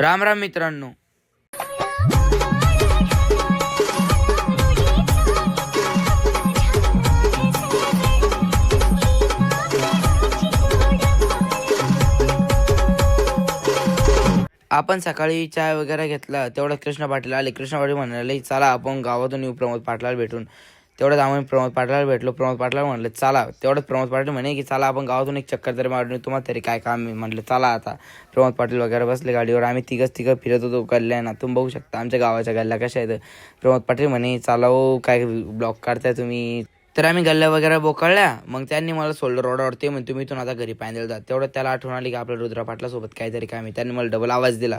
राम राम मित्रांनो. आपण सकाळी चाय वगैरे घेतला तेवढा कृष्ण पाटील आले. कृष्ण पाटील म्हणाले चला आपण गावातून येऊ प्रमोद पाटलाला भेटून. तेवढ्यात आम्ही प्रमोद पाटलाला भेटलो. प्रमोद पाटलाला म्हटलं चला. तेवढंच प्रमोद पाटील म्हणे की चला आपण गावातून एक चक्कर तरी मारून तुम्हाला तरी काय काम आहे? म्हटलं चला आता. प्रमोद पाटील वगैरे बसले गाडीवर. आम्ही तिघंच तिघं फिरत होतो कल्याण तुम्ही बघू शकता आमच्या गावाच्या गल्ल्या कशा आहेत. प्रमोद पाटील म्हणे चला हो काय ब्लॉक काढताय तुम्ही? तर आम्ही गल्ल्या वगैरे बोकळल्या. मग त्यांनी मला सोल्डर रोडावर ते म्हणतो तुम्ही इथून आता घरी पायंदल जा. तेवढं त्याला आठवण आली की आपल्या रुद्रा पाटला सोबत काहीतरी काम आहे. त्यांनी मला डबल आवाज दिला.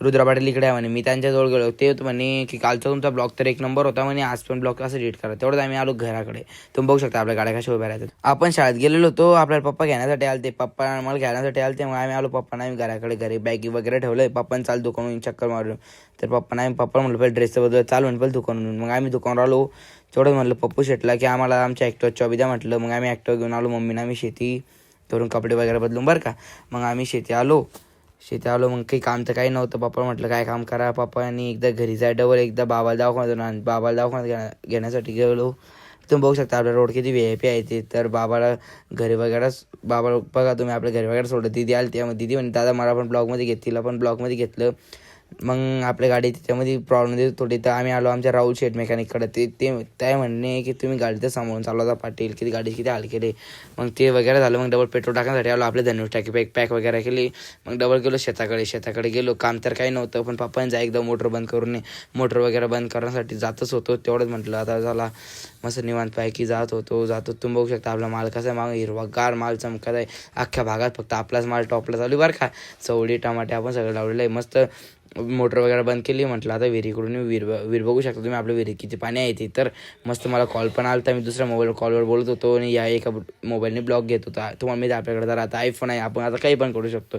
रुद्रा पाटील इकडे आहे म्हणे. मी त्यांच्याजवळ गेलो. ते होतं म्हणे की कालचा तुमचा ब्लॉक तर एक नंबर होता म्हणे. आज पण ब्लॉक असं डिलीट करा. तेवढं आम्ही आलो घराकडे. तुम्ही बघू शकता आपल्या गाड्या कशा उभ्या राहतात. आपण शाळेत गेलेलो होतो. आपल्याला पप्पा घेण्यासाठी आलते पप्पा आम्हाला घेण्यासाठी आलते मग आम्ही आलो पप्पा आम्ही घराकडे घरी बॅगी वगैरे ठेवलंय. पप्पाने चाल दुकानून चक्कर मारून. तर पप्पा आम्ही पप्पा म्हणलं पहिले ड्रेसचं बदल चालू म्हणलं पहिले दुकानून मग आम्ही दुकानावर आलो. तेवढंच म्हणलं पप्पू शेटला की आम्हाला आमच्या ॲक्टिवा चॉबी द्या. म्हटलं मग आम्ही ॲक्टिवा घेऊन आलो. मम्मीनं आम्ही शेती करून कपडे वगैरे बदलून बरं का? मग आम्ही शेती आलो. शेती आलो मग काही काम तर काही नव्हतं. पप्पा म्हटलं काय काम करा पप्पा? आणि एकदा घरी जाय डबल एकदा बाबाला दवाखान्यातून आणि. बाबाला दवाखान्यात घेण्यासाठी गेलो. तुम्ही बघू शकता आपल्या रोड किती व्ही आय पी आहे ते. तर बाबाला घरी वगैरे बाबा बघा तुम्ही आपल्या घरी वगैरे सोडलं दिदी आली त्या दिदी म्हणे दादा मला पण ब्लॉगमध्ये घेत तिला पण ब्लॉगमध्ये घेतलं. मग आपल्या गाडी त्याच्यामध्ये प्रॉब्लेम देत थोडी तर आम्ही आलो आमच्या राहुल शेठ मेकॅनिककडे. ते ते काय म्हणणे की तुम्ही गाडी तर सांभाळून चालवता पाटील किती गाडी किती हाल केली. मग ते वगैरे झालं. मग डबल पेट्रोल टाकण्यासाठी आलो. आपल्या धनुष टाकी पॅक पॅक वगैरे केली. मग डबल गेलो शेताकडे. शेताकडे गेलो. काम तर काही नव्हतं पण पप्पाने जा एकदा मोटर बंद करून मोटर वगैरे बंद करण्यासाठी जातच होतो. तेवढंच म्हटलं आता झाला मस्त निवांत पैकी जात होतो. जातो तुम्ही बघू शकता आपला माल कसा आहे. माग हिरवागार माल चमकत आहे. अख्ख्या भागात फक्त आपलाच माल टॉपला चालू आहे. बरं का? चवळी टमाटे आपण सगळं लावलेलं आहे. मस्त मोटर वगैरे बंद केली म्हटलं आता विहिरीकडून विहीर विहीर बघू शकता तुम्ही आपल्या विहिरीत किती पाणी आहे ते तर मस्त मला कॉल पण आला तर मी दुसऱ्या मोबाईल कॉलवर बोलत होतो आणि या एका मोबाईलने ब्लॉग घेत होता. तुम्हाला मी आपल्याकडे तर आता आयफोन आहे. आपण आता काही पण करू शकतो.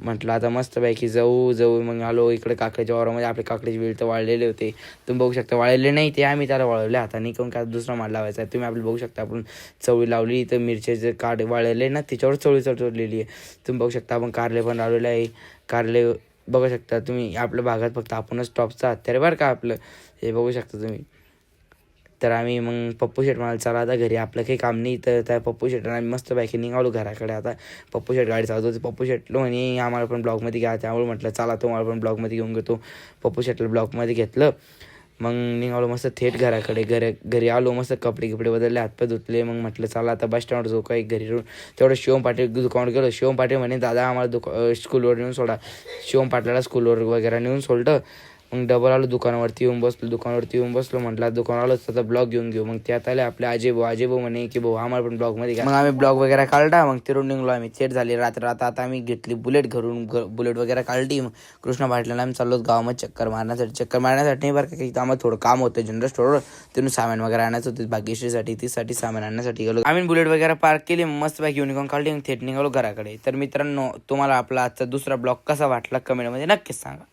म्हटलं आता मस्तपैकी जाऊ जाऊ. मग आलो इकडे काकडीच्या वावरामध्ये. आपले काकडीचे वेळ तर वाळलेले होते. तुम्ही बघू शकता वाळलेले नाही ते. आम्ही त्याला वाळवले हाताने. काऊन का दुसरा माल लावायचा आहे. तुम्ही आपलं बघू शकता आपण चवळी लावली. तर मिरच्याचे काढ वाळलेले ना त्याच्यावर चवळी चढलेली आहे. तुम्ही बघू शकता आपण कारले पण लावलेले आहे. कारले बघू शकता तुम्ही आपल्या भागात फक्त आपणच टॉपचा हत्यार बरं का आपलं. हे बघू शकता तुम्ही. तर आम्ही मग पप्पू शेट म्हणाल चला आता घरी आपलं काही काम नाही. तर त्या पप्पू शेट आम्ही मस्त बाकी निघालो घराकडे. आता पप्पू शेट गाडी चालतो होती. पप्पू शेटलो आणि आम्हाला पण ब्लॉगमध्ये घ्या. त्यामुळे म्हटलं चला तो मला पण ब्लॉगमध्ये घेऊन घेतो. पप्पू शेटला ब्लॉगमध्ये घेतलं. मग निघालो मस्त थेट घराकडे. घरी घरी आलो मस्त कपडे गिपडे बदलले हातपाय धुतले. मग म्हटलं चला आता बस स्टँडवर झोका काही घरी येऊन तेवढं शिवम पाटील दुकानावर गेलो. शिवम पाटील म्हणे दादा आम्हाला दुका स्कूलवर नेऊन सोडा. शिवम पाटलाला स्कूलवर वगैरे नेऊन सोडलं. मग डबल आलो दुकानावरती येऊन बसलो दुकानावरती येऊन बसलो म्हटलं दुकान आलो ब्लॉग घेऊन घेऊ. मग त्यात आले आपले आजेबो आजेबो म्हणे की भाऊ आम्हाला पण ब्लॉगमध्ये घ्या. मग आम्ही ब्लॉग वगैरे काढला मग तिरून निघलो आम्ही. थेट झाली रात्र आता आता आम्ही घेतली बुलेट घरून बुलेट वगैरे काढली. मग कृष्णा भाटल्याला आम्ही चाललो गावामध्ये चक्कर मारण्यासाठी. चक्कर मारण्यासाठी बरं का काही आम्हाला थोडं काम होतं जनरल स्टोरवर तिथून सामान वगैरे आणायचं होतं भाग्यश्रीसाठी तीसाठी सामान आणण्यासाठी गेलो. आम्ही बुलेट वगैरे पार्क केली मस्त बॅग युनिकॉर्न काढली मग थेट निघालो घराकडे. तर मित्रांनो तुम्हाला आपला आजचा दुसरा ब्लॉग कसा वाटला कमेंटमध्ये नक्कीच सांगा.